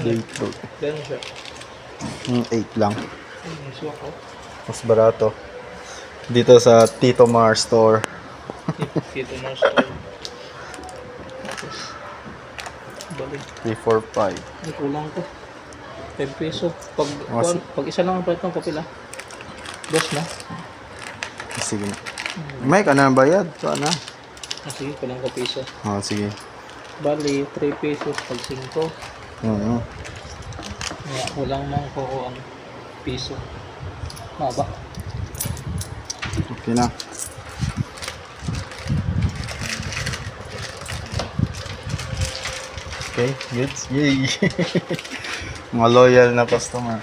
Beetroot. Ganun siya. Mm, 8 lang. Ay, may suwak ko. Mas barato. Dito sa Tito Mar store. Dito na store. Tapos, balik. 345. May kulang ko. 5 peso. Pag, si- pag isa lang ang palit ng kapila. Dos na. Sige na. May ka na bayad. Ito na. Ah, sige, kulang ko piso. Oh, sige. Bali, 3 pesos pag 5. Oo. Kaya kulang mang ko ang piso. Maba. Okay na. Okay, good. Yay! Mga loyal na customer.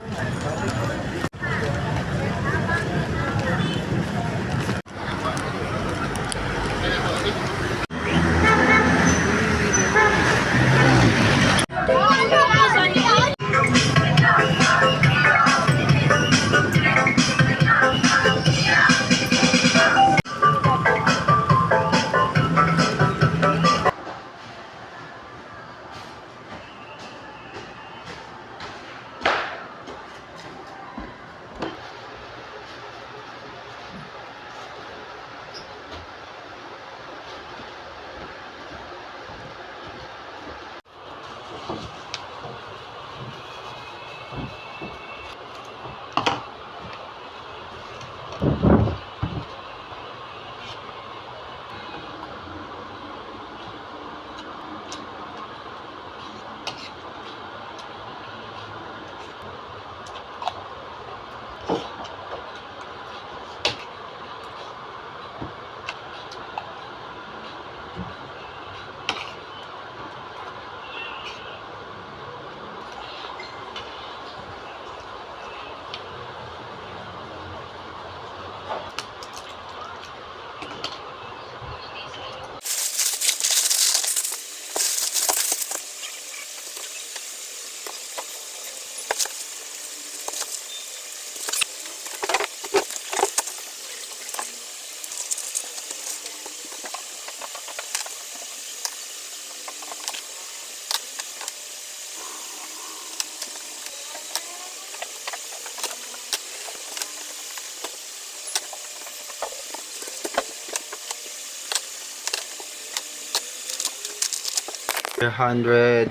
101.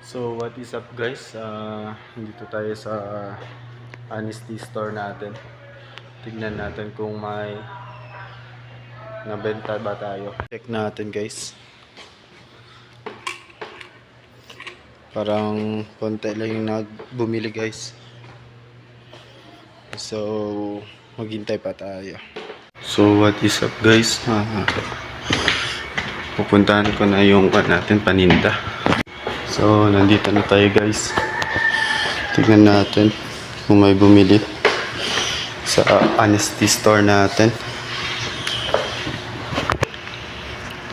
So what is up guys? Ah, uh, dito tayo sa ah, honesty store natin. Tignan natin kung may nabenta ba tayo. Check natin guys. Parang konti lang yung nagbumili guys. So maghintay pa tayo. So, what is up guys? Ah, pupuntahan ko na yung pan natin, paninda. So, nandito na tayo guys. Tignan natin kung may bumili sa honesty store natin.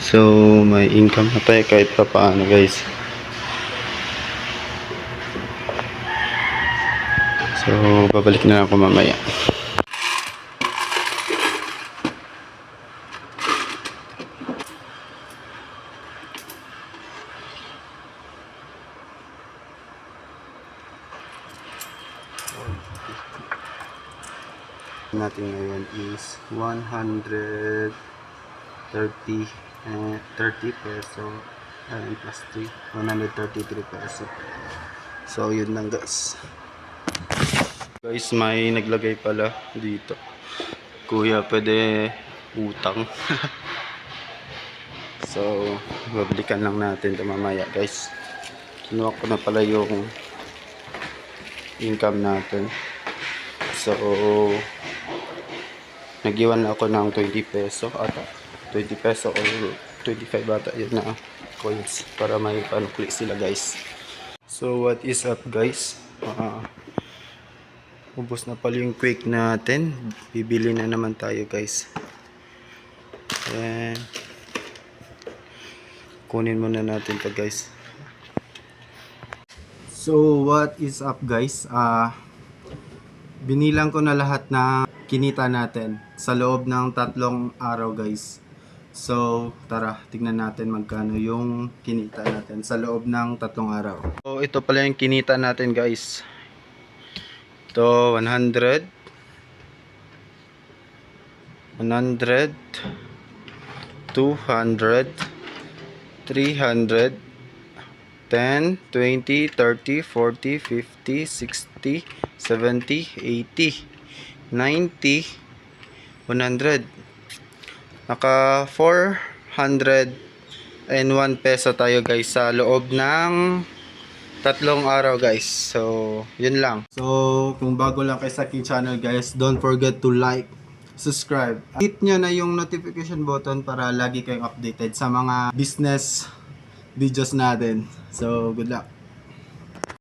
So, may income na tayo kahit pa paano guys. So, babalik na ako mamaya. Natin ngayon is 130 eh, 30 peso. And plus 3 133 peso. So yun lang guys. Guys may naglagay pala dito. Kuya pwede utang. So babalikan lang natin ito mamaya guys. Kinuha ko na pala yung income natin. So, nag-iwan ako ng 20 peso ata. 20 peso or 25 bata yun na coins para may panukli sila guys. So, what is up guys? Ah, ubos na pala yung quick natin. Bibili na naman tayo guys. Ayan. Kunin muna natin to guys. So, what is up guys? Ah, binilang ko na lahat na kinita natin sa loob ng tatlong araw guys. So, tara, tignan natin magkano yung kinita natin sa loob ng tatlong araw. So, ito pala yung kinita natin guys. Ito, 100. 100. 200. 300. 10, 20, 30, 40, 50, 60, 70, 80, 90, 100. Naka 400 and 1 peso tayo guys sa loob ng tatlong araw guys. So, yun lang. So, kung bago lang kayo sa aking channel guys, don't forget to like, subscribe. Hit nyo na yung notification button para lagi kayong updated sa mga business videos natin. So, good luck.